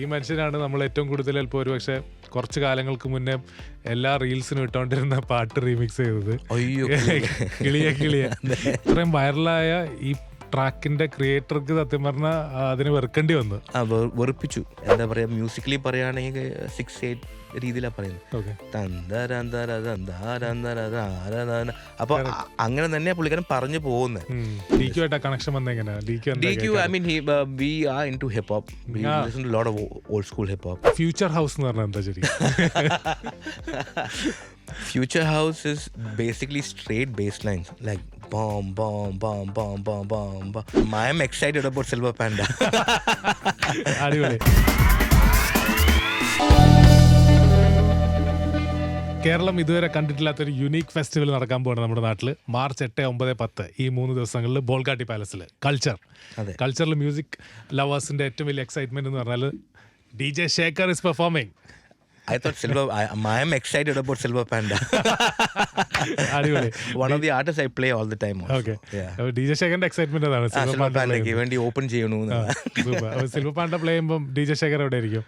ഈ മനുഷ്യനാണ് നമ്മൾ ഏറ്റവും കൂടുതൽ ചിലപ്പോൾ ഒരു പക്ഷേ കുറച്ച് കാലങ്ങൾക്ക് മുന്നേ എല്ലാ റീൽസിനും ഇട്ടുകൊണ്ടിരുന്ന പാട്ട് റീമിക്സ് ചെയ്തത്. കിളിയ കിളിയ. ഇത്രയും വൈറലായ ഈ ട്രാക്കിന്റെ ക്രിയേറ്റർക്ക് സത്യം പറഞ്ഞാൽ അതിന് വെറുക്കേണ്ടി വന്നു. ആ വെറുപ്പിച്ചു. എന്താ പറയാ മ്യൂസിക്കലി പറയുകയാണെങ്കിൽ സിക്സ് എയ്റ്റ് രീതിയിലാണ് പറയുന്നത്. ഓക്കെ തന്തരന്തര താരതന. അപ്പൊ അ- അങ്ങനെ തന്നെ പുള്ളിക്കാരൻ പറഞ്ഞു പോകുന്നത്. ഡി ക്യു ആയിട്ട് കണക്ഷൻ വന്ന എങ്ങനെയാ D Q D Q I mean we are in to hip hop we. Lot of old school hip hop future house എന്ന് പറഞ്ഞാൽ എന്താ ശരി? Future House is basically straight bass lines, like bomb, boom, boom, boom, boom, boom, boom. I am excited about Silver Panda. അടിപൊളി കേരളം ഇതുവരെ കണ്ടിട്ടില്ലാത്ത ഒരു unique festival നടക്കാൻ പോവാണ് നമ്മുടെ നാട്ടിൽ മാർച്ച് എട്ട് ഒമ്പത് പത്ത് ഈ മൂന്ന് ദിവസങ്ങളിൽ ബോൾഗാട്ടി പാലസിൽ കൾച്ചർ. കൾച്ചറിൽ മ്യൂസിക് ലവേഴ്സിന്റെ ഏറ്റവും വലിയ എക്സൈറ്റ്മെന്റ് എന്ന് പറഞ്ഞാൽ D J Shekhar is performing I thought Silver. I, I am excited about Silver Panda. One of the artists I play all the time. Also. Okay Yeah. D J ശേഖറിന്റെ excitement അതാണ് silver Silver panda Panda play വേണ്ടി open ചെയ്യണു silver panda play ചെയ്യുമ്പോൾ D J Shekhar എവിടെ ആയിരിക്കും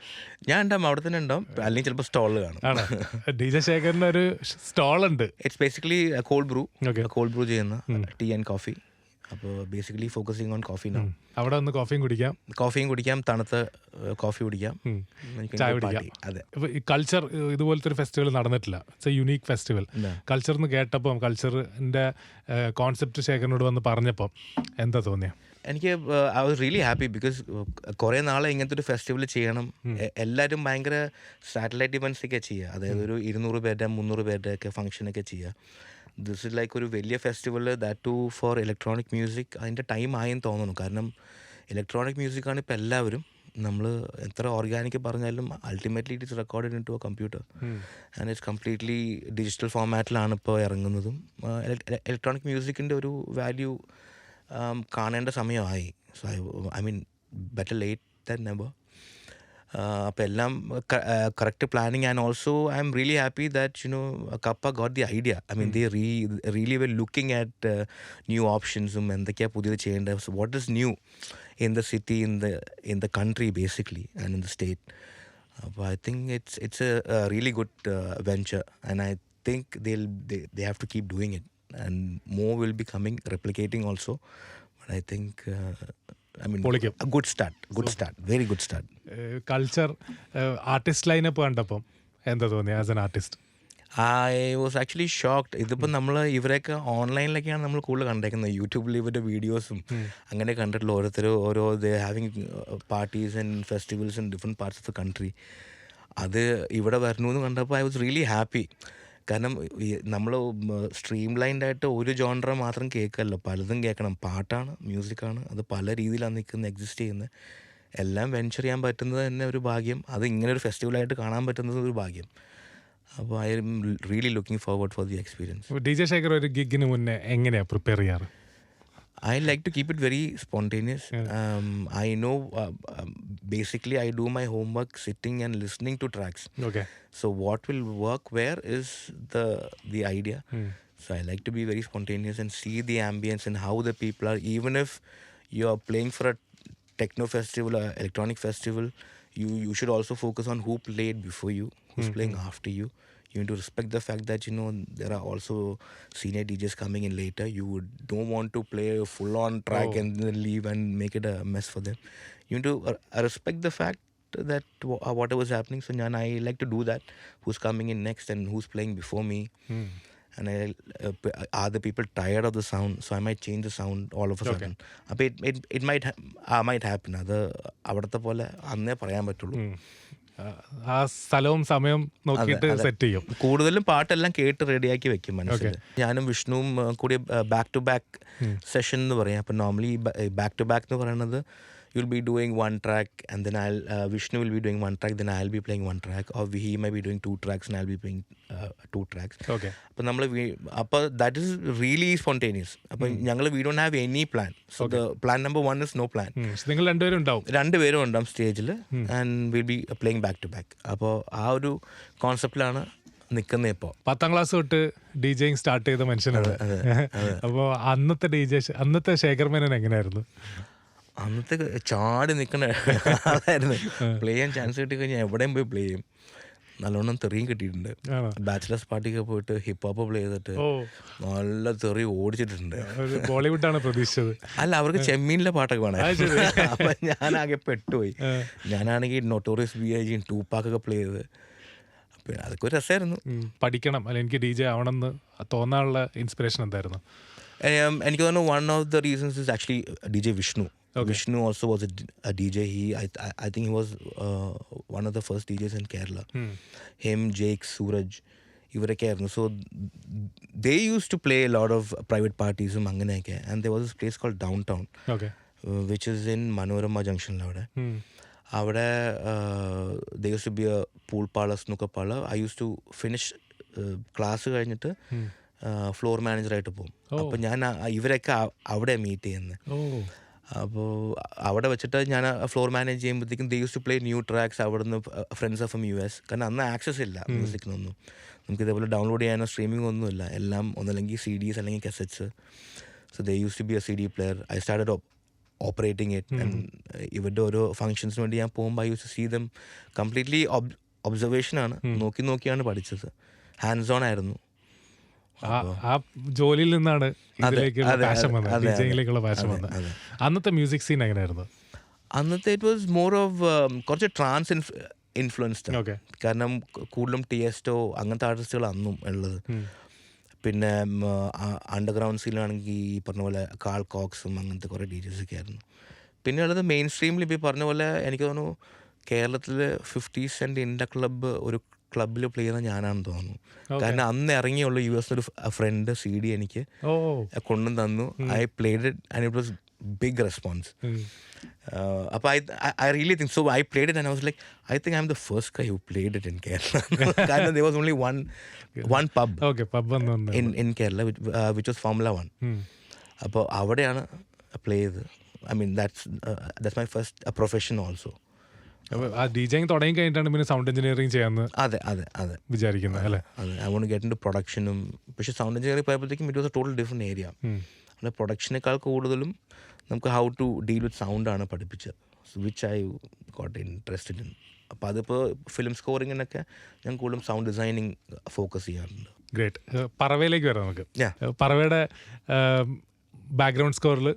ഞാൻ ഉണ്ടാവും അവിടെ തന്നെ ഉണ്ടാവും അല്ലെങ്കിൽ ചിലപ്പോൾ സ്റ്റോളിൽ കാണും ആണ് ഡി ജെ ശേഖറിന് ഒരു സ്റ്റോൾ ഉണ്ട് it's basically cold brew Okay. Cold brew ചെയ്യുന്ന ടീ ആൻഡ് കോഫി അപ്പോൾ basically focusing on coffee no അവിടെ ഒന്ന് കോഫിയും കുടിക്കാം. കോഫിയും കുടിക്കാം തണുത്ത് കോഫി കുടിക്കാം. ചായ കുടിക്കാം. അതെ. കൾച്ചർ ഇതുപോലത്തെ ഒരു ഫെസ്റ്റിവൽ നടന്നിട്ടില്ല. It's a unique festival. Culture എന്ന് കേട്ടപ്പോൾ കൾച്ചറിന്റെ കോൺസെപ്റ്റ് ശേഖരനോട് വന്ന് പറഞ്ഞപ്പോൾ എന്താ തോന്നിയ? എനിക്ക് I was really happy because കുറേ നാളെ ഇങ്ങനത്തെ ഒരു ഫെസ്റ്റിവൽ ചെയ്യണം. എല്ലാവരും ഭയങ്കര സാറ്റലൈറ്റ് ഒക്കെ ചെയ്യുക അതായത് ഒരു ഇരുന്നൂറ് പേരുടെ മുന്നൂറ് പേരുടെ ഒക്കെ ഫംഗ്ഷനൊക്കെ ചെയ്യുക ദിസ് ഇസ് ലൈക്ക് ഒരു വലിയ festival that to for electronic music അതിന്റെ ടൈം ആയെന്ന് തോന്നുന്നു. കാരണം ഇലക്ട്രോണിക് മ്യൂസിക്കാണ് ഇപ്പോൾ എല്ലാവരും നമ്മൾ എത്ര ഓർഗാനിക് പറഞ്ഞാലും ultimately it is record in to a computer and it's completely digital ഫോമാറ്റിലാണ് ഇപ്പോൾ ഇറങ്ങുന്നതും. ഇലക്ട്രോണിക് മ്യൂസിക്കിന്റെ ഒരു വാല്യൂ കാണേണ്ട സമയമായി. So I I mean better late than never അപ്പോൾ എല്ലാം correct planning and also I'm really happy that you know Kappa got the idea I mean the re really well looking at new ഓപ്ഷൻസും എന്തൊക്കെയാണ് പുതിയത് ചെയ്യേണ്ടത്. What is new in the city in the in the country basically and in the state അപ്പോൾ I think it's it's a really good venture and I think they'll they, they have to keep doing it. And more will be coming replicating also. But i പൊളിക്കും. good start culture artist lineup കണ്ടപ്പം എന്താ തോന്നി as an artist I was actually shocked ഇതിപ്പോൾ നമ്മൾ ഇവരെയൊക്കെ ഓൺലൈനിലൊക്കെയാണ് നമ്മൾ കൂടുതൽ കണ്ടേക്കുന്നത്. യൂട്യൂബിൽ ഇവരുടെ വീഡിയോസും അങ്ങനെ കണ്ടിട്ടുള്ള ഓരോരുത്തർ ഓരോ the having parties and festivals in different parts of the country അത് ഇവിടെ വരണമെന്ന് കണ്ടപ്പോൾ ഐ വാസ് റിയലി ഹാപ്പി കാരണം നമ്മൾ സ്ട്രീം ലൈൻഡായിട്ട് ഒരു ജോൺറ മാത്രം കേൾക്കല്ലോ. പലതും കേൾക്കണം. പാട്ടാണ് മ്യൂസിക്കാണ് അത് പല രീതിയിലാണ് നിൽക്കുന്നത് എക്സിസ്റ്റ് ചെയ്യുന്നത്. എല്ലാം വെഞ്ചർ ചെയ്യാൻ പറ്റുന്നത് തന്നെ ഒരു ഭാഗ്യം. അത് ഇങ്ങനെ ഒരു ഫെസ്റ്റിവലായിട്ട് കാണാൻ പറ്റുന്നത് ഒരു ഭാഗ്യം. അപ്പോൾ I'm really looking forward for the experience D J Shekhar ഒരു ഗിഗിന് മുന്നേ എങ്ങനെയാണ് പ്രിപ്പയർ ചെയ്യാറ്? I like to keep it very spontaneous. Yeah. Um, I know uh, um, basically I do my homework sitting and listening to tracks. Okay. So what will work where is the the idea. Hmm. So I like to be very spontaneous and see the ambience and how the people are. Even if you are playing for a techno festival or electronic festival, you you should also focus on who played before you, who's mm-hmm. playing hmm. after you You need to respect the fact that you know there are also senior DJs coming in later. You would, don't want to play a full-on track Oh. and then leave and make it a mess for them. You need to uh, respect the fact that wh- uh, whatever is happening. So Nyan, I like to do that. Who's coming in next and who's playing before me. And I, uh, p- are the people tired of the sound? So I might change the sound all of a Okay. sudden. അപ്പോൾ it, it, it might ha- uh, might happen. അത് അവിടുത്തെ പോലെ അന്നേ പറയാൻ പറ്റുള്ളൂ ആ സ്ഥലവും സമയവും നോക്കിയിട്ട് സെറ്റ് ചെയ്യും. കൂടുതലും പാട്ടെല്ലാം കേട്ട് റെഡിയാക്കി വെക്കും മനസ്സിൽ. ഞാനും വിഷ്ണുവും കൂടി ബാക്ക് ടു ബാക്ക് സെഷൻ എന്ന് പറയാം. അപ്പം നോർമലി ബാക്ക് ടു ബാക്ക് എന്ന് പറയുന്നത് you'll be doing one track and then I Vishnu will be doing one track then I will be playing one track or he may be doing two tracks and I be playing two tracks okay അപ്പം നമ്മൾ അപ്പോൾ that is really spontaneous അപ്പം ഞങ്ങൾ we don't have any plan so the plan number one is no plan നിങ്ങൾ രണ്ടുപേരും ഉണ്ടാവും. രണ്ടുപേരും ഉണ്ടാവും സ്റ്റേജിൽ and will be playing back to back അപ്പോൾ ആ ഒരു കോൺസെപ്റ്റിലാണ് നിൽക്കുന്നത് ഇപ്പോൾ പത്താം ക്ലാസ് തൊട്ട് ഡി ജെയിങ് സ്റ്റാർട്ട് ചെയ്ത മനുഷ്യനാണ് അപ്പോൾ അന്നത്തെ ഡി ജെ അന്നത്തെ ശേഖർ മേനൻ എങ്ങനെയായിരുന്നു? അന്നത്തെ ചാടി നിൽക്കുന്ന ആളായിരുന്നു. പ്ലേ ചെയ്യാൻ ചാൻസ് കിട്ടി കഴിഞ്ഞാൽ എവിടെയും പോയി പ്ലേ ചെയ്യും. നല്ലോണം തെറിയും കിട്ടിയിട്ടുണ്ട്. ബാച്ചിലേഴ്സ് പാർട്ടിക്ക് പോയിട്ട് ഹിപ്പ് ഹോപ്പ് പ്ലേ ചെയ്തിട്ട് നല്ല തെറി ഓടിച്ചിട്ടുണ്ട്. ബോളിവുഡാണ് പ്രതീക്ഷിച്ചത്. അല്ല അവർക്ക് ചെമ്മീനിലെ പാട്ടൊക്കെ വേണം. അപ്പൊ ഞാനാകെ പെട്ടുപോയി. ഞാനാണെങ്കിൽ notorious B I G two പാക്കൊക്കെ play ചെയ്ത്. പിന്നെ അതൊക്കെ ഒരു രസമായിരുന്നു. പഠിക്കണം. അല്ല എനിക്ക് ഡി ജെ ആവണമെന്ന് തോന്നാനുള്ള ഇൻസ്പിറേഷൻ എന്തായിരുന്നു? എനിക്ക് തോന്നുന്നു one of the reasons is actually D J Vishnu Vishnu also was a D J he I think he was one of the first D Js in Kerala ഉം. ഹിം Jake Sooraj ഇവരൊക്കെ ആയിരുന്നു. So they use to play lot of private പാർട്ടീസും അങ്ങനെയൊക്കെ. And the was place call Downtown which is in Manorama ജംഗ്ഷനിലവിടെ. അവിടെ. The use to be a pool palace എന്നൊക്കെ പാള I use to finish class കഴിഞ്ഞിട്ട് floor മാനേജറായിട്ട് പോകും അപ്പോൾ ഞാൻ ഇവരൊക്കെ അവിടെ മീറ്റ് ചെയ്യുന്നത് ഓ അപ്പോൾ അവിടെ വെച്ചിട്ട് ഞാൻ ഫ്ലോർ മാനേജ് ചെയ്യുമ്പോഴത്തേക്കും they use to play new tracks അവിടെ നിന്ന് ഫ്രണ്ട്സ് എം യു എസ് കാരണം അന്ന് ആക്സസ് ഇല്ല മ്യൂസിക്കിനൊന്നും നമുക്ക് ഇതേപോലെ ഡൗൺലോഡ് ചെയ്യാനോ സ്ട്രീമിംഗ് ഒന്നുമില്ല എല്ലാം ഒന്നല്ലെങ്കിൽ സി ഡീസ് അല്ലെങ്കിൽ cassettes so they use to be a C D player I started operating it and ഇവരുടെ ഓരോ ഫങ്ഷൻസിന് വേണ്ടി ഞാൻ പോകുമ്പോൾ I use to see them completely ഒബ്സർവേഷനാണ് നോക്കി നോക്കിയാണ് പഠിച്ചത്. ഹാൻഡ്സ് ഓൺ ആയിരുന്നു. ആ- ജോലിയിൽ നിന്നാണ് ഇതിലേക്കുള്ള പാഷൻ വന്നത്. പാഷൻ വന്നത്. അന്നത്തെ മ്യൂസിക് സീൻ എങ്ങനെയായിരുന്നു? അന്നത്തെ ഇറ്റ് വാസ് മോർ ഓഫ് കുറച്ച് ട്രാൻസ് ഇൻഫ്ലുവൻസ്ഡ് കാരണം കൂടുതലും ടിയസ്റ്റോ അങ്ങനത്തെ ആർട്ടിസ്റ്റുകൾ അന്നും ഉള്ളത്. പിന്നെ അണ്ടർഗ്രൗണ്ട് സീലാണെങ്കിൽ ഈ പറഞ്ഞ പോലെ കാൾ കോക്സും അങ്ങനത്തെ കുറേ ഡീറ്റെയിൽസൊക്കെ ആയിരുന്നു. പിന്നെ ഉള്ളത് മെയിൻ സ്ട്രീമിൽ ഇപ്പോൾ പറഞ്ഞ പോലെ എനിക്ക് തോന്നുന്നു കേരളത്തിൽ ഫിഫ്റ്റീസ് ആൻഡ് ഇൻഡ ക്ലബ്ബ് ഒരു ക്ലബ്ബിൽ പ്ലേ ചെയ്യുന്ന ഞാനാണെന്ന് തോന്നുന്നു. കാരണം അന്ന് ഇറങ്ങിയുള്ള യു എസ് ഒരു ഫ്രണ്ട് സി ഡി എനിക്ക് കൊണ്ടു തന്നു. I played it and it was big response അപ്പോൾ I I really think so I played it and I was like I think I'm the first guy who played it in Kerala കാരണം the was only one one pub pub in in Kerala which was Formula One അപ്പോൾ അവിടെയാണ് play ചെയ്ത് I mean that's that's my first profession also ആ DJing തുടങ്ങി കഴിഞ്ഞിട്ടാണ് പിന്നെ sound engineering ചെയ്യാന്ന് അതെ അതെ അതെ. വിചാരിക്കുന്നത് അല്ലേ? അതെ. ഐ വോണ്ട് ഗെറ്റ് ഇൻ പ്രൊഡക്ഷനും പക്ഷേ sound engineering പോയപ്പോഴത്തേക്കും it was total different area പ്രൊഡക്ഷനേക്കാൾ കൂടുതലും നമുക്ക് how to deal with sound സൗണ്ടാണ് പഠിപ്പിച്ചത്. Which I got interested in അപ്പോൾ അതിപ്പോൾ ഫിലിം സ്കോറിങ്ങിനൊക്കെ ഞാൻ കൂടുതലും സൗണ്ട് ഡിസൈനിങ് ഫോക്കസ് ചെയ്യാറുണ്ട്. ഗ്രേറ്റ് പറവയിലേക്ക് വരാം നമുക്ക്. പറവയുടെ ബാക്ക്ഗ്രൗണ്ട് സ്കോറിൽ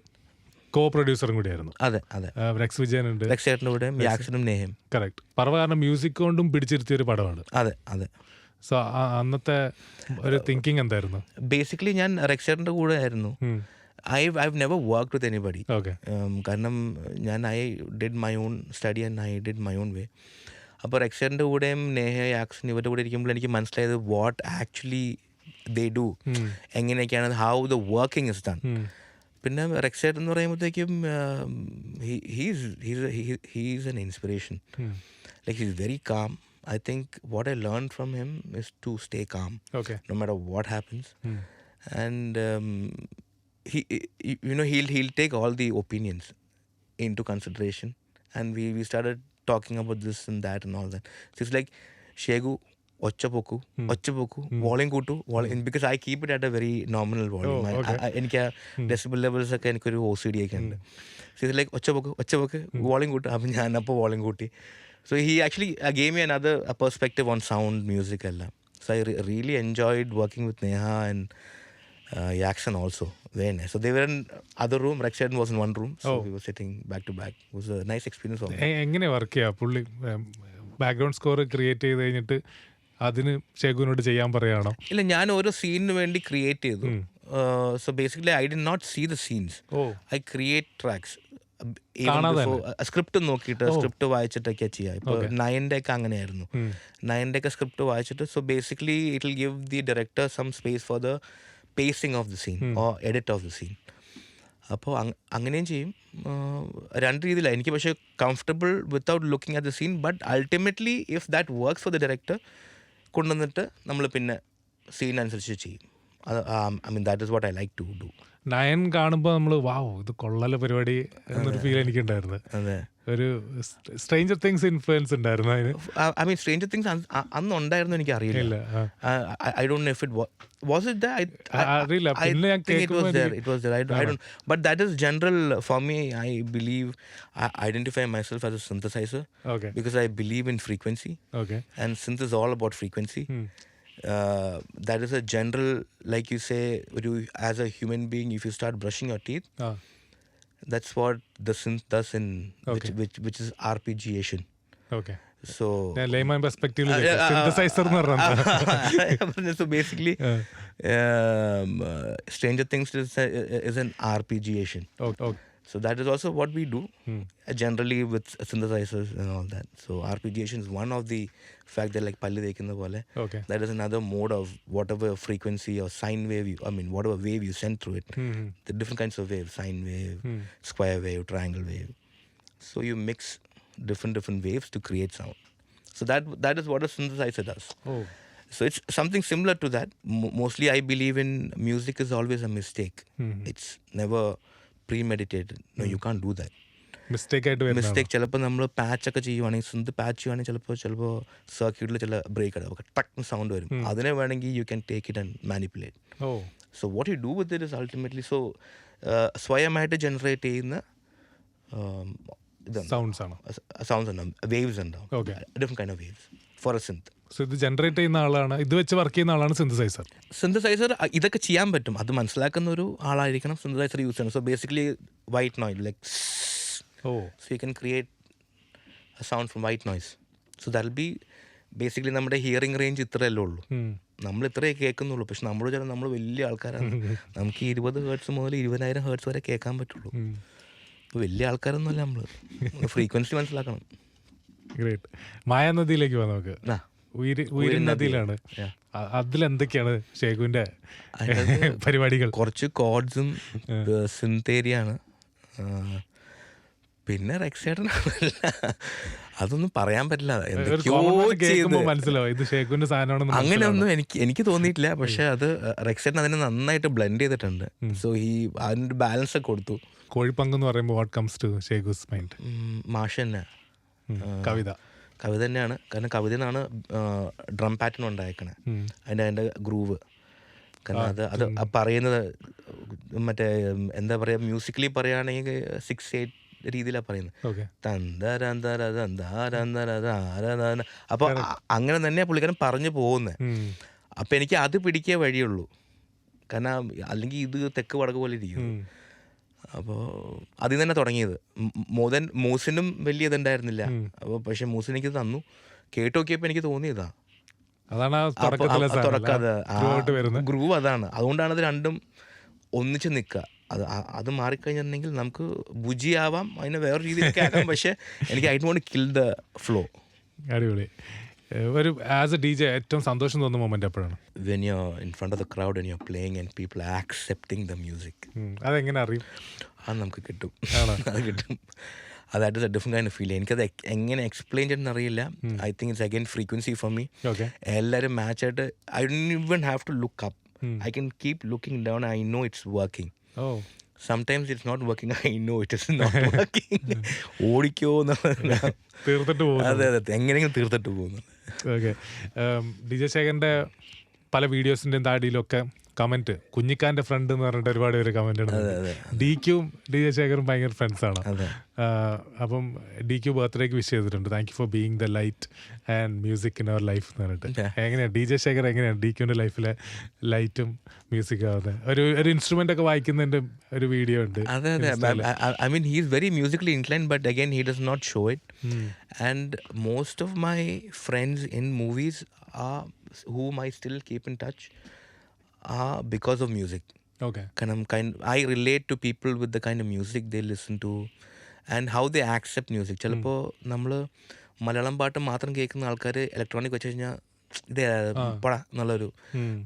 കോ പ്രൊഡ്യൂസറും കൂടിയായിരുന്നു. അതെ അതെ. രക്സ് വിജയൻ ഉണ്ട് രക്ഷേട്ടന്റെ കൂടെ ആക്ഷനും നേഹയും. കറക്റ്റ്. പറവ കാരണം മ്യൂസിക് കൊണ്ടും പിടിച്ചിരുത്തിയ ഒരു പടമാണ്. അതെ അതെ. സോ അന്നത്തെ ഒരു തിങ്കിങ് എന്തായിരുന്നു? ബേസിക്കലി ഞാൻ രക്ഷേട്ടന്റെ കൂടെ ആയിരുന്നു. I I never work with anybody കാരണം ഞാൻ I did my own study and I did my own way അപ്പോൾ റെക്സറിന്റെ കൂടെയും നേഹ യാക്സൻ ഇവരുടെ കൂടെ ഇരിക്കുമ്പോൾ എനിക്ക് മനസ്സിലായത് വാട്ട് ആക്ച്വലി ദേ ഡു എങ്ങനെയൊക്കെയാണ് how the working is done പിന്നെ റെക്സൈഡ് എന്ന് പറയുമ്പോഴത്തേക്കും he's he's an inspiration like he's very calm I think what I learn from him is to stay calm okay no matter what happens. And um, he, he- you know, he'll he'll take all the opinions into consideration. And we, we started talking about this and that and all that. So it's like Shegu, ഒച്ചപ്പൊക്കു ഒച്ചപ്പൊക്കു volume കൂട്ടു volume because I keep it at a very nominal volume എനിക്ക് ആ decibel levels ഒക്കെ എനിക്കൊരു O C D ഒക്കെ ഉണ്ട്. So ഇത് ലൈക്ക് ഒച്ചപ്പൊക്ക് ഒച്ചപ്പൊക്ക് വോളിയം കൂട്ടും. അപ്പം ഞാൻ അപ്പോൾ വോളിയം കൂട്ടി. So he actually gave me another perspective on sound music എല്ലാം. So I really enjoyed working with Neha and and also also. Very nice. So they were was in one room was in one room. So we were sitting back to back. It was a nice experience for me. എങ്ങനെ work ചെയ്യാ? പുള്ളി background score create ചെയ്ത് കഴിഞ്ഞിട്ട് അതിന് ശേഖുവിനോട് ചെയ്യാൻ പറയുകയാണോ? ഇല്ല ഞാൻ ഓരോ സീനിന് വേണ്ടി ക്രിയേറ്റ് ചെയ്തു. So basically I did not see the scenes oh. I create tracks script നോക്കിയിട്ട് സ്ക്രിപ്റ്റ് വായിച്ചിട്ടൊക്കെ ചെയ്യാം. ഇപ്പോൾ നയന്റെ ഒക്കെ അങ്ങനെയായിരുന്നു. നയന്റെ ഒക്കെ സ്ക്രിപ്റ്റ് വായിച്ചിട്ട് so basically it will give the director some space for the pacing of the scene or edit of the scene അപ്പോൾ അങ്ങനെയും ചെയ്യും. രണ്ട് രീതിയിലാണ് എനിക്ക് പക്ഷേ comfortable without looking at the scene but ultimately if that works for the director കൊണ്ടുവന്നിട്ട് നമ്മൾ പിന്നെ സീൻ അനുസരിച്ച് ചെയ്യും. I mean that is what I like to do Nine കാണുമ്പോൾ നമ്മൾ വാവ് ഇത് കൊള്ളല പരിപാടി എന്നൊരു ഫീൽ എനിക്കുണ്ടായിരുന്നു. അതെ. ഒരു സ്ട്രേഞ്ചർ തിങ്സ് ഇൻഫ്ലുവൻസ് ഉണ്ടായിരുന്നു അതിന്. ഐ മീൻ സ്ട്രേഞ്ചർ തിങ്സ് അന്ന് ഉണ്ടായിരുന്നു എനിക്ക് അറിയില്ല ഇല്ല ആ. I don't know if it was it അറിയില്ല. പിന്നെ ഞാൻ it was കേൾക്കുമ്പോ there. എനിക്ക് it was there. I, don't- I don't but that is general for me. I believe I identify myself as a synthesizer okay because I believe in frequency. Uh, that is a general like you say you, as a human being if you start brushing your teeth ah. that's what the synth does in okay. which, which which is rpgation okay so layman perspective ah, ah, synthesizer so basically um, uh. Um, stranger things is, is an rpgation okay. okay. So that is also what we do hmm. Uh, generally with synthesizers and all that. So arpeggiation is one of the fact that like palli the pole. Okay. That is another mode of whatever frequency or sine wave you, I mean whatever wave you send through it. Hmm. hmm. The different kinds of waves, sine wave, hmm. square wave, triangle wave. So you mix different different waves to create sound. So that that is what a synthesizer does. Oh. So it's something similar to that. M- mostly, I believe in music is always a mistake. Hmm, hmm. It's never premeditated no you can't do that mistake ആയിട്ട് mistake ചിലപ്പോൾ നമ്മൾ patch ഒക്കെ ചെയ്യുവാണെങ്കിൽ സ്വന്ത് patch ചെയ്യുവാണെങ്കിൽ ചിലപ്പോൾ ചിലപ്പോൾ സർക്യൂട്ടിൽ ചില ബ്രേക്ക് ഇടാം. ടക്ക് സൗണ്ട് വരും. അതിനെ വേണമെങ്കിൽ you can take it and manipulate so what you do with it is ultimately so സ്വയമായിട്ട് generate ചെയ്യുന്ന സൗണ്ട്സ് ആണ്? സൗണ്ട്സ് ഉണ്ടാവും. വേവ്സ് ഉണ്ടാവും. Different kind of waves for a synth so ഇത് ജനറേറ്റ് ചെയ്യുന്ന ആളാണ്. ഇത് വെച്ച് വർക്ക് ചെയ്യുന്ന ആളാണ് സിന്തസൈസർ സിന്തസൈസർ ഇതൊക്കെ ചെയ്യാൻ പറ്റും. അത് മനസ്സിലാക്കുന്ന ഒരു ആളായിരിക്കണം സിന്തസൈസർ യൂസ് ചെയ്യണം so basically white noise like oh. So you can create a sound from white noise so that be basically നമ്മുടെ ഹിയറിംഗ് റേഞ്ച് ഇത്രയല്ലേ ഉള്ളൂ. നമ്മൾ ഇത്രയേ കേൾക്കുന്നുള്ളൂ. പക്ഷെ നമ്മൾ ചില നമ്മൾ വലിയ ആൾക്കാരാണ്. നമുക്ക് ഇരുപത് ഹേർട്സ് മുതൽ ഇരുപതിനായിരം ഹേർട്സ് വരെ കേൾക്കാൻ പറ്റുള്ളൂ. അപ്പോൾ വലിയ ആൾക്കാരൊന്നുമല്ല നമ്മൾ ഫ്രീക്വൻസി മനസ്സിലാക്കണം. ഗ്രേറ്റ് മായാനദിയിലേക്ക് നദിയിലേക്ക് പോവാം നമുക്ക്. ആ. ഉയിര് ഉയിരൻ നദിയിലാണ് Yeah. അ- അതിലെന്തൊക്കെയാണ് ഷേഖുവിന്റെ പരിപാടികൾ? കുറച്ച് കോഡ്സും സിന്തേരിയാണ്. പിന്നെ റെക്സേട്ടൻ അതൊന്നും പറയാൻ പറ്റില്ല. എന്തൊക്കെയോ മനസ്സിലാവും. ഇത് ഷേഖുവിന്റെ സാധനമാണെന്ന് അങ്ങനെയൊന്നും എനിക്ക് എനിക്ക് തോന്നിയിട്ടില്ല. പക്ഷെ അത് റെക്സേട്ടൻ അതിനെ നന്നായിട്ട് ബ്ലെൻഡ് ചെയ്തിട്ടുണ്ട്. സോ ഈ അതിന്റെ ബാലൻസ് ഒക്കെ കൊടുത്തു. കോഴിപ്പങ്ക് എന്ന് പറയുമ്പോൾ what comes to Shegu's mind മാഷ് തന്നെ. കവിത. കവിത തന്നെയാണ്. കാരണം കവിത നിന്നാണ് ഡ്രം പാറ്റേൺ ഉണ്ടായേക്കണേ. അതിന്റെ അതിന്റെ ഗ്രൂവ്. കാരണം അത് അത് പറയുന്നത് മറ്റേ എന്താ പറയുക മ്യൂസിക്കലി പറയുകയാണെങ്കിൽ സിക്സ് എയ്റ്റ് രീതിയിലാണ് പറയുന്നത്. ഓക്കെ അപ്പോൾ അങ്ങനെ തന്നെ പുള്ളിക്കാരൻ പറഞ്ഞു പോകുന്നത് അപ്പം എനിക്ക് അത് പിടിക്കേ വഴിയുള്ളൂ. കാരണം അല്ലെങ്കിൽ ഇത് തെക്ക് വടക്ക് പോലെ ഇരിക്കും അപ്പോൾ അതിൽ തന്നെ തുടങ്ങിയത് മോദൻ മൂസിനും വലിയ ഇതുണ്ടായിരുന്നില്ല. അപ്പോൾ പക്ഷെ മൂസിന് എനിക്ക് തന്നു. കേട്ട് നോക്കിയപ്പോൾ എനിക്ക് തോന്നിയതാ. അതാണ് തുറക്കാതെ ഗ്രൂവ് അതാണ്. അതുകൊണ്ടാണ് അത് രണ്ടും ഒന്നിച്ച് നിൽക്കുക അത് അത് മാറിക്കഴിഞ്ഞിട്ടുണ്ടെങ്കിൽ നമുക്ക് ബുജിയാവാം. അതിനെ വേറെ രീതിയിലൊക്കെ ആക്കാം. പക്ഷേ എനിക്ക് I won't kill the flow. അടിപൊളി. ഒരു ആസ് എ ഡി ജെ ഏറ്റവും സന്തോഷം തോന്നുന്ന മൊമെന്റ് എപ്പോഴാണ്? When you in front of the crowd and you playing and people accepting the music. അതെങ്ങനെ അറിയും? അത് നമുക്ക് കിട്ടും. അത് കിട്ടും. അതായിട്ട് എ ഡിഫറെന്റ് കൈൻഡ് ഫീൽ എനിക്കത് എങ്ങനെ എക്സ്പ്ലെയിൻ ചെയ്യണമെന്ന് അറിയില്ല. I think it's again frequency for me okay എല്ലാവരും മാച്ചായിട്ട് I even have to look up I can keep looking down I know it's working oh sometimes it's not working I know it is not working ഓടിക്കോ എന്നുള്ളത് തീർത്തിട്ട് പോകുന്നു. അതെ അതെ. എങ്ങനെയെങ്കിലും തീർത്തിട്ട് പോകുന്നു. ഓക്കെ ഡി ജെ ശേഖരന്റെ പല വീഡിയോസിന്റെയും താടിയിലൊക്കെ കമന്റ്. കുഞ്ഞിക്കാന്റെ ഫ്രണ്ട് എന്ന് പറഞ്ഞിട്ട് ഒരുപാട് പേര് കമന്റ് ഇടുന്നുണ്ട്. ഡി ക്യൂവും ഡി ജെ ശേഖറും ഭയങ്കര ഫ്രണ്ട്സ് ആണ്. അപ്പം ഡി ക്യൂ ബർത്ത്ഡേക്ക് വിഷ് ചെയ്തിട്ടുണ്ട്. Thank you for being the light and music in our life എന്ന് പറഞ്ഞിട്ട്. എങ്ങനെയാണ് ഡി ജെ ശേഖർ എങ്ങനെയാണ് ഡി ക്യൂവിന്റെ ലൈഫിലെ ലൈറ്റും മ്യൂസിക് ആവുന്നത് ഒരു ഒരു ഇൻസ്ട്രുമെന്റ് ഒക്കെ വായിക്കുന്നതിന്റെ ഒരു വീഡിയോ ഉണ്ട് അതെ അതെ. I mean he is very musically incline but again he does not show it and most of my friends in movies ആ ഹൂം I still keep in touch ആ ബിക്കോസ് ഓഫ് മ്യൂസിക് ഓക്കെ കാരണം kind I relate to people with the kind of music they listen to and how they accept music ചിലപ്പോൾ നമ്മൾ മലയാളം പാട്ട് മാത്രം കേൾക്കുന്ന ആൾക്കാർ electronic വെച്ച് കഴിഞ്ഞാൽ ഇതേ പട എന്നുള്ളൊരു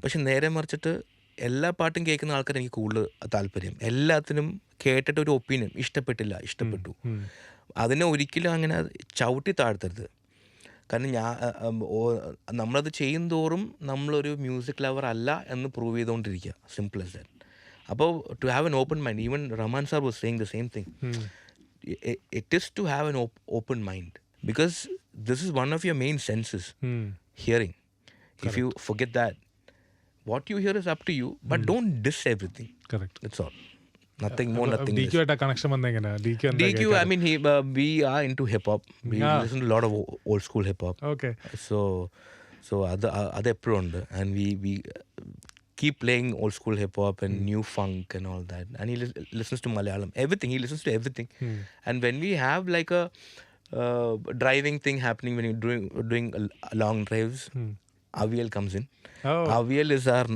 പക്ഷെ നേരെ മറിച്ചിട്ട് എല്ലാ പാട്ടും കേൾക്കുന്ന ആൾക്കാർ എനിക്ക് കൂടുതൽ താല്പര്യം. എല്ലാത്തിനും കേട്ടിട്ട് ഒരു ഒപ്പീനിയൻ ഇഷ്ടപ്പെട്ടില്ല ഇഷ്ടപ്പെട്ടു. അതിനെ ഒരിക്കലും അങ്ങനെ ചവിട്ടി താഴ്ത്തരുത്. കാരണം ഞാൻ നമ്മളത് ചെയ്യും തോറും നമ്മളൊരു മ്യൂസിക് ലവർ അല്ല എന്ന് പ്രൂവ് ചെയ്തുകൊണ്ടിരിക്കുക സിമ്പിൾ എസ് ദാറ്റ് അപ്പോൾ to have an open mind even Rahman sir was saying the same thing it is to have an open mind because this is one of your main senses hearing if you forget that what you hear is up to you but don't dis everything. It's all. nothing uh, more, uh, nothing DQ less. DQ connection bandengena. DQ DQ. I mean, he, uh, we are into hip hop. We yeah. listen to a lot of old school hip hop. Okay. So, so other other prone and we we uh, keep playing old school hip hop and mm. new funk and all that. And he li- listens to Malayalam. Everything. He listens to everything. Mm. And when we have like a uh, driving thing happening when you're doing doing long drives. Mm aviel comes in oh aviel is our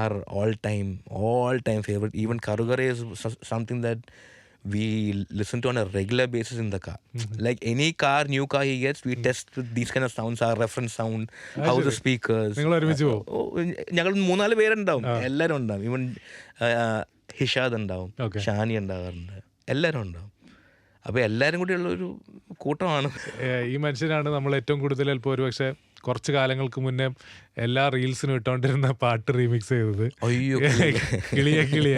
our all time all time favorite even karugare is something that we listen to on a regular basis in the car like any car new car he gets we test these kind of sounds our reference sound how the speakers ഞങ്ങൾ മൂന്നാൽ പേരുണ്ടാവും എല്ലാവരും ഉണ്ടാവും even ഹിഷാദ് ഉണ്ടാവും. ഷാനി ഉണ്ടാവാറുണ്ട് എല്ലാവരും ഉണ്ടാവും അപ്പോൾ എല്ലാവരും കൂടിയുള്ള ഒരു കൂട്ടമാണ് ഈ മനുഷ്യനാണ് നമ്മൾ ഏറ്റവും കൂടുതൽ ചിലപ്പോൾ ഒരുപക്ഷെ കുറച്ച് കാലങ്ങൾക്ക് മുന്നേ എല്ലാ റീൽസിനും ഇട്ടോണ്ടിരുന്ന പാട്ട് റീമിക്സ് ചെയ്തത്. കിളിയ. കിളിയ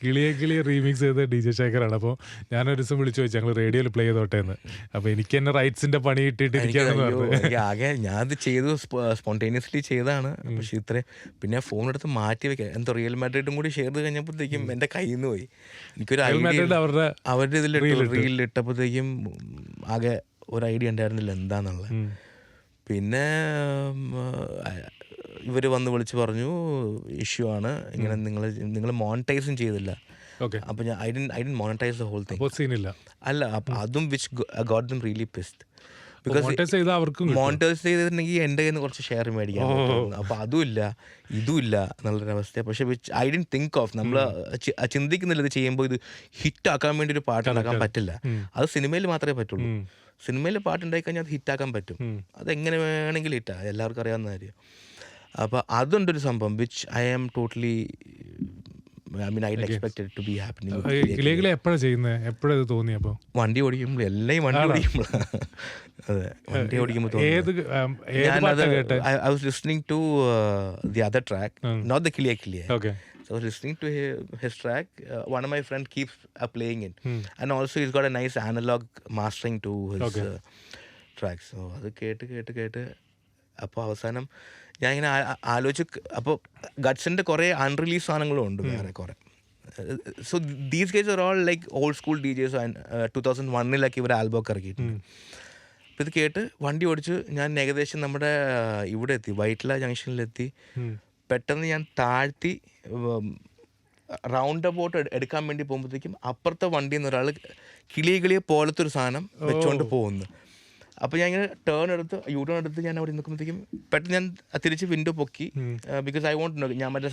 കിളിയ. കിളിയെ റീമിക്സ് ചെയ്ത ഡി ജെ ശേഖറാണ് അപ്പോൾ ഞാനൊരു ദിവസം വിളിച്ചു ചോദിച്ചു ഞങ്ങൾ റേഡിയോയിൽ പ്ലേ ചെയ്തോട്ടെ എന്ന്. അപ്പോൾ എനിക്ക് തന്നെ റൈറ്റ്സിന്റെ പണി ഇട്ടിട്ട് കിട്ടിയിട്ടിരിക്കുകയാണെന്ന് ആകെ ഞാൻ ഇത് ചെയ്തു സ്പോണ്ടേനിയസ്ലി ചെയ്തതാണ്. പക്ഷെ ഇത്രയും പിന്നെ ഫോൺ എടുത്ത് മാറ്റി വെക്കാം. എന്തോ റിയൽ മാഡ്രിഡും കൂടി ഷെയർ ചെയ്ത് കഴിഞ്ഞപ്പോഴത്തേക്കും എന്റെ കയ്യിൽ നിന്ന് പോയി. എനിക്കൊരു അവരുടെ അവരുടെ ഇതിൽ റീലിട്ടപ്പോഴത്തേക്കും ആകെ ഒരു ഐഡിയ ഉണ്ടായിരുന്നില്ല എന്താന്നുള്ളത്. പിന്നെ ഇവർ വന്ന് വിളിച്ച് പറഞ്ഞു ഇഷ്യൂ ആണ്. ഇങ്ങനെ നിങ്ങൾ നിങ്ങൾ മോണിറ്റൈസും ചെയ്തില്ല. അപ്പോൾ ഞാൻ I did I did monetize the whole thing. അല്ല അപ്പം അതും which got them really pissed because monetize ചെയ്തിട്ടുണ്ടെങ്കിൽ എന്റെ കയ്യിൽ നിന്ന് കുറച്ച് ഷെയർ മേടിക്കാൻ അപ്പൊ അതുമില്ല അതും ഇല്ല ഇതും ഇല്ല എന്നുള്ളൊരു അവസ്ഥ പക്ഷെ ഐ ഡി തിങ്ക് ഓഫ് നമ്മൾ ചിന്തിക്കുന്നില്ല ഇത് ചെയ്യുമ്പോൾ ഇത് ഹിറ്റ് ആക്കാൻ വേണ്ടി ഒരു പാട്ട് ഉണ്ടാക്കാൻ പറ്റില്ല. അത് സിനിമയിൽ മാത്രമേ പറ്റുള്ളൂ. സിനിമയിൽ പാട്ടുണ്ടായി കഴിഞ്ഞാൽ അത് ഹിറ്റാക്കാൻ പറ്റും. അത് അതെങ്ങനെ വേണമെങ്കിലും ഹിറ്റാ എല്ലാവർക്കും അറിയാവുന്ന കാര്യം. അപ്പോൾ അതുണ്ടൊരു സംഭവം which I am totally I mean I expected to be happening കിളിയെ കിളിയെ എപ്പോഴാണ് ചെയ്യുന്നത് എപ്പോഴത് തോന്നിയപ്പോൾ വണ്ടി ഓടിക്കുമ്പോൾ എല്ലാം വണ്ടി ഓടിക്കുമ്പോൾ അതെ വണ്ടി ഓടിക്കുമ്പോൾ ഞാനത് was listening to uh, the other track, not the Kiliya Kiliya. Okay So I was listening to his, his track. Uh, one of my friends keeps uh, playing it, and also he's got a nice analog mastering to his Okay. uh, tracks. So അത് കേട്ട് കേട്ട് കേട്ട് അപ്പോൾ അവസാനം ഞാൻ ഇങ്ങനെ ആലോചിച്ച് അപ്പോൾ ഗഡ്സിന്റെ കുറേ അൺറിലീസ് സാധനങ്ങളും ഉണ്ട് വേറെ കുറേ. So these guys are all like old school D Js two thousand വണ്ണിലൊക്കെ ഇവർ ആൽബം ഒക്കെ ഇറക്കിയിട്ടുണ്ട്. ഇത് കേട്ട് വണ്ടി ഓടിച്ച് ഞാൻ ഏകദേശം നമ്മുടെ ആ, ഇവിടെ എത്തി വൈറ്റ്ല ജംഗ്ഷനിലെത്തി പെട്ടെന്ന് ഞാൻ താഴ്ത്തി റൗണ്ട് അബൌട്ട് എടുക്കാൻ വേണ്ടി പോകുമ്പോഴത്തേക്കും അപ്പുറത്തെ വണ്ടിയിൽ നിന്ന് ഒരാൾ കിളിയ കിളിയെ പോലത്തെ ഒരു സാധനം വെച്ചുകൊണ്ട് പോകുന്നു. അപ്പോൾ ഞാൻ ഇങ്ങനെ ടേൺ എടുത്ത് യൂ ടേൺ എടുത്ത് ഞാൻ അവിടെ നിൽക്കുമ്പോഴത്തേക്കും പെട്ടെന്ന് ഞാൻ തിരിച്ച് വിൻഡോ പൊക്കി ബിക്കോസ് ഐ വോണ്ട് ഞാൻ മറ്റേ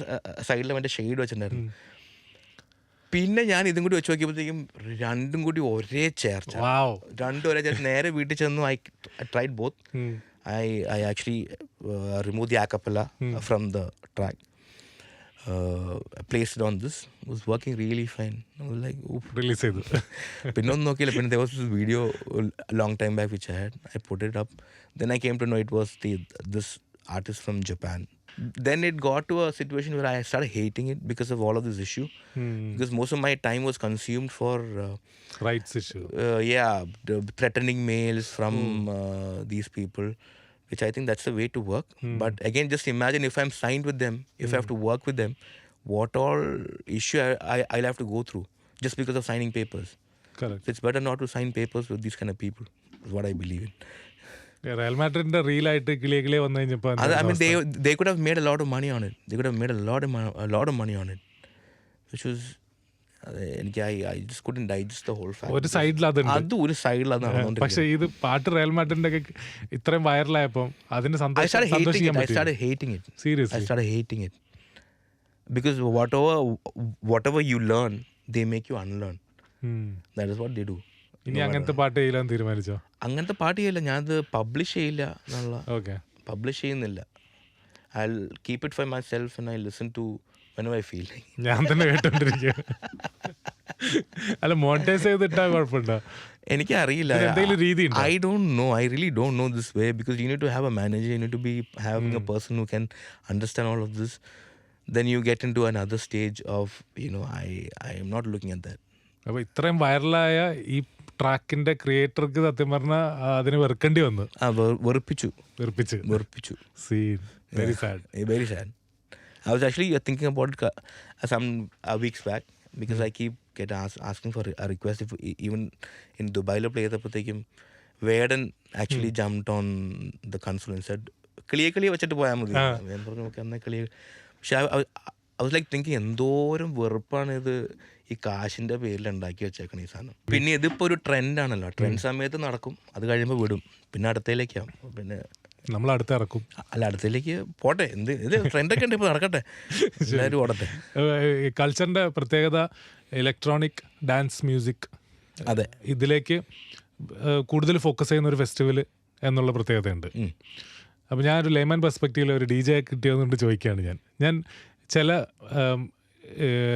സൈഡിൽ മറ്റേ ഷെയ്ഡ് വെച്ചിട്ടുണ്ടായിരുന്നു. പിന്നെ ഞാൻ ഇതും കൂടി വെച്ച് നോക്കിയപ്പോഴത്തേക്കും രണ്ടും കൂടി ഒരേ ചേർച്ച രണ്ടും ഒരേ ചേർച്ച നേരെ വീട്ടിൽ ചെന്നു I tried both I I actually remove the ആക്കപ്പല്ല from the track. uh, placed on this was working really fine. I was like, release it. Pinnon there was this video a long time back which I had. I put it up. Then I came to know it was the this artist from Japan. Then it got to a situation where I started hating it because of all of this issue. Hmm. Because most of my time was consumed for uh, rights issue. Uh, yeah, threatening mails from hmm. Uh, these people which I think that's the way to work. But again, just imagine if I'm signed with them, if I have to work with them, what all issue I, I, I'll have to go through just because of signing papers. Correct So it's better not to sign papers with these kind of people, is what I believe in. Real മാഡ്രിഡിന്റെ റീലായിട്ട് കിളിയെ കിളിയെ വന്നു കഴിഞ്ഞപ്പോൾ I, I mean, they they could have made a lot of money on it. They could have made a lot of mo- a lot of money on എനിക്ക് I just couldn't digest the whole ഒരു സൈഡിൽ അതുണ്ട്. അത് ഒരു നടന്നുകൊണ്ടിരിക്കുന്നത് പക്ഷെ ഇത് പാട്ട് റയൽ മാഡ്രിഡിന്റെ ഒക്കെ ഇത്രയും വൈറലായപ്പോൾ അതിന് സന്തോഷിക്കാൻ it. Because whatever whatever you learn, they make you unlearn. That is what they do. ഇനി അങ്ങനത്തെ പാട്ട് ചെയ്യില്ലാന്ന് തീരുമാനിച്ചോ? അങ്ങനത്തെ പാട്ട് ചെയ്യില്ല. ഞാനത് പബ്ലിഷ് ചെയ്യില്ല എന്നുള്ള ഓക്കെ പബ്ലിഷ് ചെയ്യുന്നില്ല. I keep it for myself and I listen to ഞാൻ തന്നെ കേട്ടോണ്ടിരിക്കുക അല്ല മോണിറ്റൈസ് ചെയ്തിട്ടാ കുഴപ്പമുണ്ടോ? എനിക്ക് അറിയില്ല എന്തെങ്കിലും രീതി? I don't know I really don't know this way because you need to have a manager you need to be having a person who can understand all of this then you get into other stage of you know I I'm not looking at that അപ്പൊ ഇത്രയും വൈറലായ ഈ ട്രാക്കിന്റെ ക്രിയേറ്റർക്ക് സത്യം പറഞ്ഞാൽ അതിന് വെറുക്കേണ്ടി വന്നു. വെറുപ്പിച്ചു വെറു- വെറുപ്പിച്ചു. വെറുപ്പിച്ച്. Scene very sad very sad. I was actually uh, thinking about uh, some uh, weeks back because I keep get ask, asking for a request if e- even in Dubai play Vedan actually jumped on the said കിളിയെ കിളിയെ വെച്ചിട്ട് പോയാൽ മതി. ഞാൻ പറഞ്ഞു നോക്കി എന്നാൽ കിളിയെ. പക്ഷെ ഐ വാസ് ലൈക്ക് തിങ്കിങ് എന്തോരം വെറുപ്പാണ് ഇത് ഈ കാശിന്റെ പേരിൽ ഉണ്ടാക്കി വെച്ചേക്കണ ഈ സാധനം. പിന്നെ ഇതിപ്പോ ഒരു ട്രെൻഡ് ആണല്ലോ. ട്രെൻഡ് സമയത്ത് നടക്കും അത് കഴിയുമ്പോൾ വിടും. പിന്നെ അടുത്തയിലേക്കാവും പിന്നെ നമ്മൾ അടുത്ത് ഇറക്കും അല്ല അടുത്തേക്ക് പോട്ടെ. എന്ത് ഇത് ട്രെൻഡൊക്കെ ഉണ്ട് ഇപ്പോൾ നടക്കട്ടെ. എല്ലാവരും ഓടട്ടെ. കൾച്ചറിന്റെ പ്രത്യേകത ഇലക്ട്രോണിക് ഡാൻസ് മ്യൂസിക് അതെ. ഇതിലേക്ക് കൂടുതൽ ഫോക്കസ് ചെയ്യുന്ന ഒരു ഫെസ്റ്റിവൽ എന്നുള്ള പ്രത്യേകതയുണ്ട്. അപ്പം ഞാനൊരു ലേമൻ പെർസ്പെക്റ്റീവിൽ ഒരു ഡി ജെ കിട്ടിയതുകൊണ്ട് ചോദിക്കുകയാണ് ഞാൻ. ഞാൻ ചില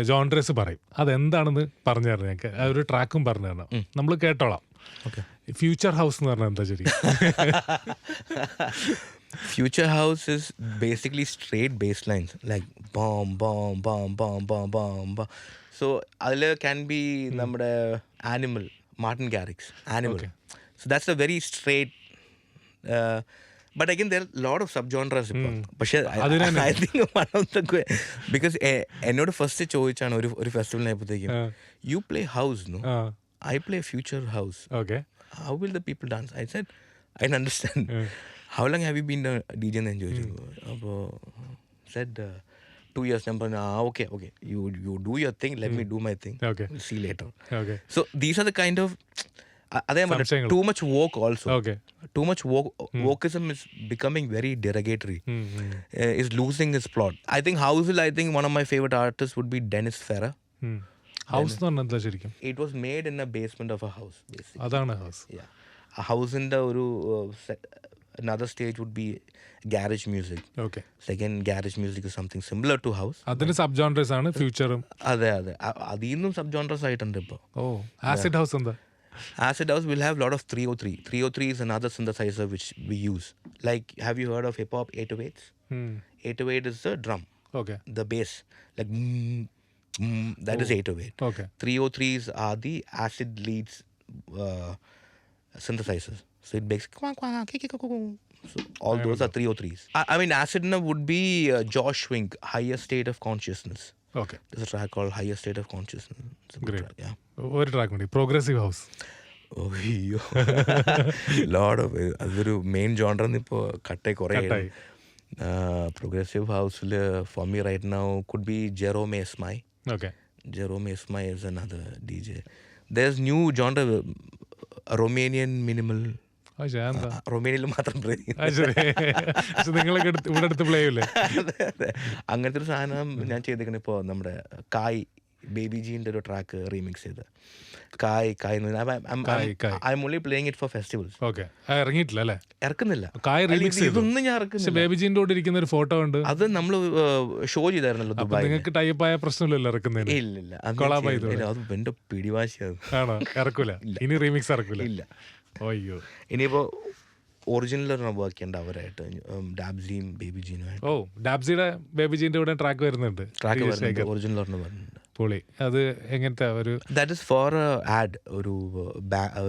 ജോൺഡ്രസ് പറയും. അതെന്താണെന്ന് പറഞ്ഞു തരണം ഞങ്ങൾക്ക് ആ ഒരു ട്രാക്കും പറഞ്ഞു തരണം. നമ്മൾ കേട്ടോളാം. ഫ്യൂച്ചർ ഹൗസ് എന്ന് പറഞ്ഞാൽ എന്താ ശരി? Future house is basically straight bass lines like Bohm Bohm Bohm Bohm Bohm Bohm Bohm so അതിൽ ക്യാൻ ബി നമ്മുടെ Animal Martin Garrix Animal so that's a very straight but again there load of sub genres ഇപ്പം. പക്ഷേ I think one of the because എന്നോട് first ചോദിച്ചാണ് ഒരു ഒരു ഫെസ്റ്റിവലിനായപ്പോഴത്തേക്കും you play house I play future house okay how will the people dance? I said, I didn't understand. How long have you been a DJ എന്ന് ഞാൻ ചോദിച്ചു അപ്പോൾ said uh, two years ഞാൻ പറഞ്ഞു ആ okay okay you you do your thing let me do my thing Okay. See later okay so these are the kind of അതേ സംശയങ്ങൾ. Too much woke also okay too much woke wokeism is becoming very derogatory is losing is plot I think ഹൗസിൽ I think one of my favourite artist would be Dennis Ferrer House എന്ന് പറഞ്ഞാൽ എന്താ ശരിക്കും it was made in a basement of a house അതാണ് house ഹൗസിന്റെ ഒരു uh, another stage would be garage music. Okay. So again, garage music is something similar to house. അതിന് sub genres ആണ് ഫ്യൂച്ചറും അതെ അതെ അതിൽ നിന്നും സബ് ജോൺറസ് ആയിട്ടുണ്ട് ഇപ്പോൾ ഓ ആസിഡ് ഹൗസ് എന്താ acid house will have lot of three oh three three oh three is another synthesizer which we use. Like, have you heard of hip hop 808s? 808 is the drum, okay the bass. Like, mm, mm, that is 808. Okay 303s are the acid leads uh, synthesizers. So it makes quang, quang, kick, kick, quang, quang. so all those are 303s. I, I mean, acid na would be uh, Josh Wink, higher state of consciousness. Okay There's a track called Higher State of Consciousness. It's a good Great. track, yeah. ഒരു track മതി progressive house അയ്യോ load of അതൊരു main ജോണ്ടറിന്ന് ഇപ്പോൾ കട്ടേ കുറേ കട്ടായി. Progressive ഹൗസിൽ for me right now could be Jerome Isma Okay Jerome Isma is another DJ. There's new genre, uh, Romanian minimal. റൊമേനിയയിൽ മാത്രം നിങ്ങളൊക്കെ ഇവിടെ അടുത്ത് പ്ലേ. അങ്ങനത്തെ ഒരു സാധനം ഞാൻ ചെയ്തേക്കണ ഇപ്പോൾ നമ്മുടെ കായ് ബേബി ജീന്റെ ഒരു ട്രാക്ക് റീമിക്സ് ചെയ്ത് കായ് കായ്. I am only playing it for festivals okay ഇറങ്ങിയിട്ടില്ല അല്ലേ? ഇറക്കുന്നില്ല. കായ് റീമിക്സ് ഇതൊന്നും ഞാൻ ഇറക്കുന്നില്ല. ബേബി ജീന്റെ കൂടെ ഇരിക്കുന്ന ഒരു ഫോട്ടോ ഉണ്ട്. അത് നമ്മൾ ഷോ ചെയ്തായിരുന്നല്ലോ ദുബായ് നിങ്ങൾക്ക് ടൈപ്പ് ആയ പ്രശ്നമില്ലല്ലോ ഇറക്കുന്നതിന്. ഇല്ല ഇല്ല. അത് എന്റെ പിടിവാശിയത് ആണോ? ഇറക്കൂല. ഇനി റീമിക്സ് ഇറക്കൂല. ഇല്ല. അയ്യോ. ഇനിയിപ്പോ ഒറിജിനൽ വർക്ക് ചെയ്യേണ്ട അവരായിട്ട്. ഡാബ്സിയും ബേബി ജീനും ആയിട്ട്. ഓ ഡാബ്സിയുടെ ബേബി ജീന്റെ കൂടെ ട്രാക്ക് വരുന്നുണ്ട്. ട്രാക്ക് വരുന്നുണ്ട്. ഒറിജിനൽ ഒരെണ്ണം വരുന്നുണ്ട്. പൊളി. അത് എങ്ങനത്തെ ഒരു ദാറ്റ് ഇസ് ഫോർ ആഡ് ഒരു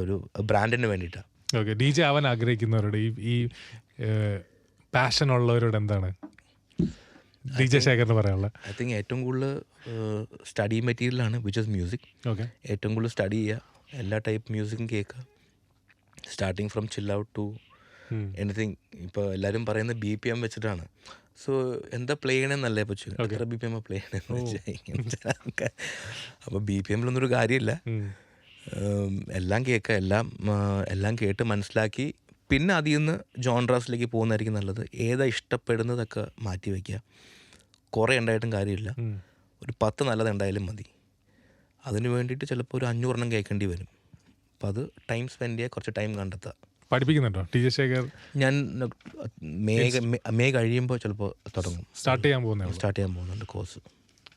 ഒരു ബ്രാൻഡിന് വേണ്ടിയിട്ടാണ് ഓക്കെ ഡി ജെ ആവാൻ ആഗ്രഹിക്കുന്നവരോട് ഈ ഈ പാഷൻ ഉള്ളവരോട് എന്താണ്? ഡി ജെ ശേഖറിന് പറയാനുള്ള ഐ തിങ്ക് ഏറ്റവും കൂടുതൽ സ്റ്റഡി മെറ്റീരിയലാണ് വിച്ച് ഇസ് മ്യൂസിക് ഓക്കെ ഏറ്റവും കൂടുതൽ സ്റ്റഡി ചെയ്യുക എല്ലാ ടൈപ്പ് മ്യൂസിക്കും കേൾക്കുക starting from chill out to anything ഇപ്പോൾ എല്ലാവരും പറയുന്നത് ബി പി എം വെച്ചിട്ടാണ്. സോ എന്താ പ്ലേ ചെയ്യണമെന്നല്ലേ പച്ചു എത്ര ബി പി എം പ്ലേ ചെയ്യണമെന്ന് അപ്പോൾ ബി പി എമ്മിലൊന്നും ഒരു കാര്യമില്ല എല്ലാം കേൾക്കുക എല്ലാം എല്ലാം കേട്ട് മനസ്സിലാക്കി. പിന്നെ അതിൽ നിന്ന് ജോൺറാസിലേക്ക് പോകുന്നതായിരിക്കും നല്ലത്. ഏതാ ഇഷ്ടപ്പെടുന്നതൊക്കെ മാറ്റി വയ്ക്കുക കുറേ ഉണ്ടായിട്ടും കാര്യമില്ല. ഒരു പത്ത് നല്ലത് ഉണ്ടായാലും മതി. അതിന് വേണ്ടിയിട്ട് ചിലപ്പോൾ ഒരു അഞ്ഞൂറെണ്ണം കേൾക്കേണ്ടി വരും. അപ്പം അത് ടൈം സ്പെൻഡ് ചെയ്യുക കുറച്ച് ടൈം കണ്ടെത്തുക പഠിപ്പിക്കുന്നുണ്ടോ? T J Shekhar? ഞാൻ മേ മേ കഴിയുമ്പോൾ ചിലപ്പോൾ തുടങ്ങും. സ്റ്റാർട്ട് ചെയ്യാൻ പോകുന്നത് സ്റ്റാർട്ട് ചെയ്യാൻ പോകുന്നുണ്ട് കോഴ്സ്.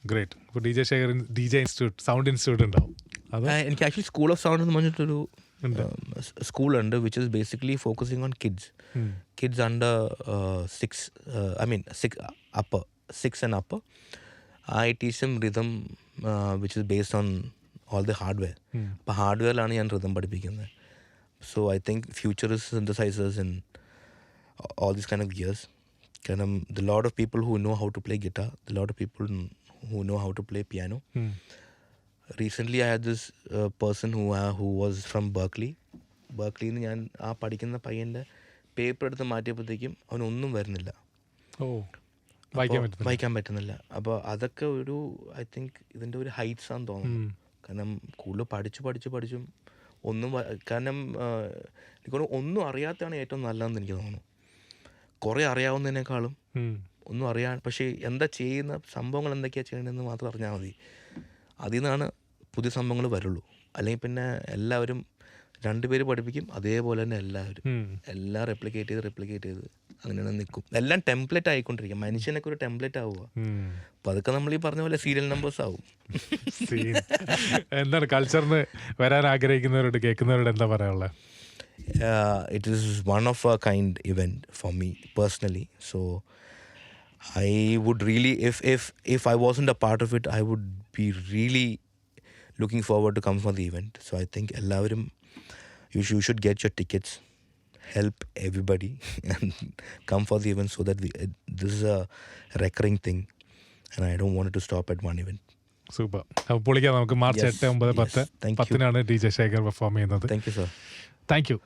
ഗ്രേറ്റ് ഇപ്പോൾ D J Shekhar D J institute sound institute ഉണ്ടാവും. അത്? എനിക്ക് ആക്ച്വലി സ്കൂൾ ഓഫ് സൗണ്ട് എന്ന് പറഞ്ഞിട്ടൊരു സ്കൂളുണ്ട് which is basically focusing on kids kids under six I mean six mean, six and six I upper. Rhythm which is rhythm, on all the hardware. അപ്പോൾ ഹാർഡ്വെയറിലാണ് ഞാൻ rhythm പഠിപ്പിക്കുന്നത്. So I think future is synthesizers in all these kind of gears. കാരണം the lot of people who know how to play guitar, the lot of people who know how to play piano recently I had this person who who was from Berkeley ബർക്ക്ലിയിൽ നിന്ന് ഞാൻ ആ പഠിക്കുന്ന പയ്യന്റെ paper എടുത്ത് മാറ്റിയപ്പോഴത്തേക്കും അവനൊന്നും വരുന്നില്ല. ഓ വായിക്കാൻ പറ്റുന്നില്ല. അപ്പോൾ അതൊക്കെ ഒരു ഐ തിങ്ക് ഇതിന്റെ ഒരു ഹൈറ്റ്സ് ആണെന്ന് തോന്നുന്നു. കാരണം കൂടുതൽ പഠിച്ചു പഠിച്ചു പഠിച്ചും ഒന്നും കാരണം എനിക്ക് ഒന്നും അറിയാത്തതാണ് ഏറ്റവും നല്ലതെന്ന് എനിക്ക് തോന്നുന്നു. കുറേ അറിയാവുന്നതിനേക്കാളും ഒന്നും അറിയാൻ പക്ഷേ എന്താ ചെയ്യുന്ന സംഭവങ്ങൾ എന്തൊക്കെയാണ് ചെയ്യണമെന്ന് മാത്രം അറിഞ്ഞാൽ മതി. അതിൽ നിന്നാണ് പുതിയ സംഭവങ്ങൾ വരുള്ളൂ. അല്ലെങ്കിൽ പിന്നെ എല്ലാവരും രണ്ടുപേര് പഠിപ്പിക്കും അതേപോലെ തന്നെ എല്ലാവരും. എല്ലാം റെപ്ലിക്കേറ്റ് ചെയ്ത് റെപ്ലിക്കേറ്റ് ചെയ്ത്. അങ്ങനെയാണ് നിൽക്കും എല്ലാം ടെംപ്ലേറ്റ് ആയിക്കൊണ്ടിരിക്കും. മനുഷ്യനൊക്കെ ഒരു ടെംപ്ലേറ്റ് ആവുക അപ്പൊ അതൊക്കെ നമ്മൾ ഈ പറഞ്ഞ പോലെ സീരിയൽ നമ്പേഴ്സ് ആവും. എന്താണ് കൾച്ചറിന് വരാൻ ആഗ്രഹിക്കുന്നവരോട് കേൾക്കുന്നവരോട് എന്താ പറയാനുള്ളത് it is one of a kind event for me personally so I would really if if if I was in a part of it I would be really looking forward to come for the event so I think എല്ലാവരും you should get your tickets help everybody and come for the event so that we, uh, this is a recurring thing and i don't want it to stop at one event super അപ്പോൾ പൊളിക്കാം നമുക്ക് March എട്ട് ഒമ്പത്. പത്ത് Thank you. പത്തിനാണ് D J Shekhar perform ചെയ്യുന്നത് thank you sir thank you